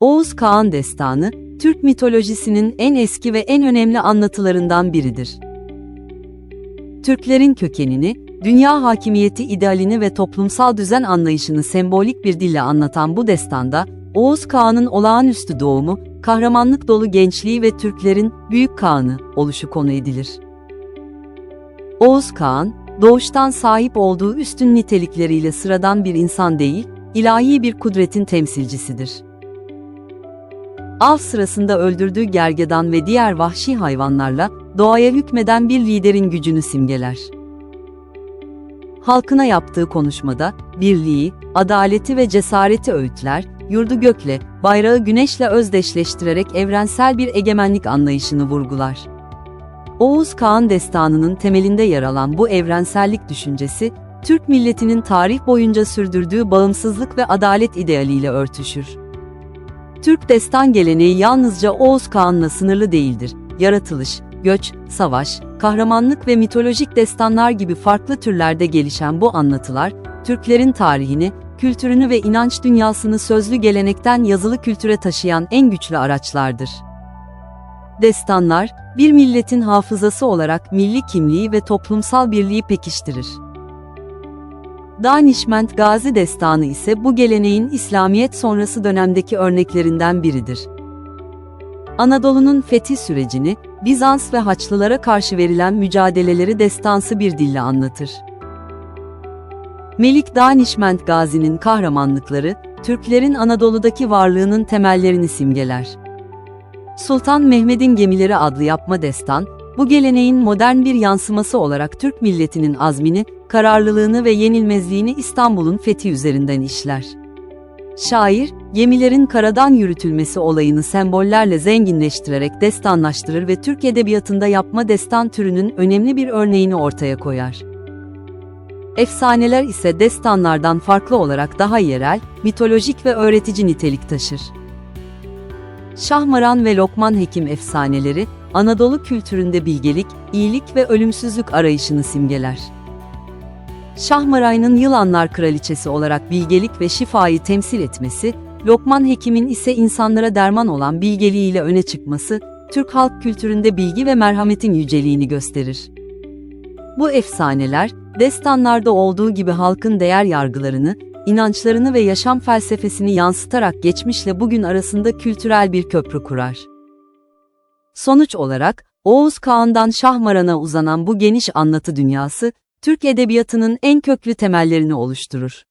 Oğuz Kağan Destanı, Türk mitolojisinin en eski ve en önemli anlatılarından biridir. Türklerin kökenini, dünya hakimiyeti idealini ve toplumsal düzen anlayışını sembolik bir dille anlatan bu destanda, Oğuz Kağan'ın olağanüstü doğumu, kahramanlık dolu gençliği ve Türklerin Büyük Kağan'ı oluşu konu edilir. Oğuz Kağan, doğuştan sahip olduğu üstün nitelikleriyle sıradan bir insan değil, ilahi bir kudretin temsilcisidir. Av sırasında öldürdüğü gergedan ve diğer vahşi hayvanlarla doğaya hükmeden bir liderin gücünü simgeler. Halkına yaptığı konuşmada birliği, adaleti ve cesareti öğütler, yurdu gökle, bayrağı güneşle özdeşleştirerek evrensel bir egemenlik anlayışını vurgular. Oğuz Kağan destanının temelinde yer alan bu evrensellik düşüncesi, Türk milletinin tarih boyunca sürdürdüğü bağımsızlık ve adalet idealiyle örtüşür. Türk destan geleneği yalnızca Oğuz Kağan'la sınırlı değildir. Yaratılış, göç, savaş, kahramanlık ve mitolojik destanlar gibi farklı türlerde gelişen bu anlatılar, Türklerin tarihini, kültürünü ve inanç dünyasını sözlü gelenekten yazılı kültüre taşıyan en güçlü araçlardır. Destanlar, bir milletin hafızası olarak milli kimliği ve toplumsal birliği pekiştirir. Danişment Gazi Destanı ise bu geleneğin İslamiyet sonrası dönemdeki örneklerinden biridir. Anadolu'nun fethi sürecini, Bizans ve Haçlılara karşı verilen mücadeleleri destansı bir dille anlatır. Melik Danişment Gazi'nin kahramanlıkları, Türklerin Anadolu'daki varlığının temellerini simgeler. Sultan Mehmet'in Gemileri adlı yapma destan, bu geleneğin modern bir yansıması olarak Türk milletinin azmini, kararlılığını ve yenilmezliğini İstanbul'un fethi üzerinden işler. Şair, gemilerin karadan yürütülmesi olayını sembollerle zenginleştirerek destanlaştırır ve Türk edebiyatında yapma destan türünün önemli bir örneğini ortaya koyar. Efsaneler ise destanlardan farklı olarak daha yerel, mitolojik ve öğretici nitelik taşır. Şahmaran ve Lokman Hekim efsaneleri, Anadolu kültüründe bilgelik, iyilik ve ölümsüzlük arayışını simgeler. Şahmaray'ın Yılanlar Kraliçesi olarak bilgelik ve şifayı temsil etmesi, Lokman Hekim'in ise insanlara derman olan bilgeliğiyle öne çıkması, Türk halk kültüründe bilgi ve merhametin yüceliğini gösterir. Bu efsaneler, destanlarda olduğu gibi halkın değer yargılarını, inançlarını ve yaşam felsefesini yansıtarak geçmişle bugün arasında kültürel bir köprü kurar. Sonuç olarak, Oğuz Kağan'dan Şahmaran'a uzanan bu geniş anlatı dünyası, Türk edebiyatının en köklü temellerini oluşturur.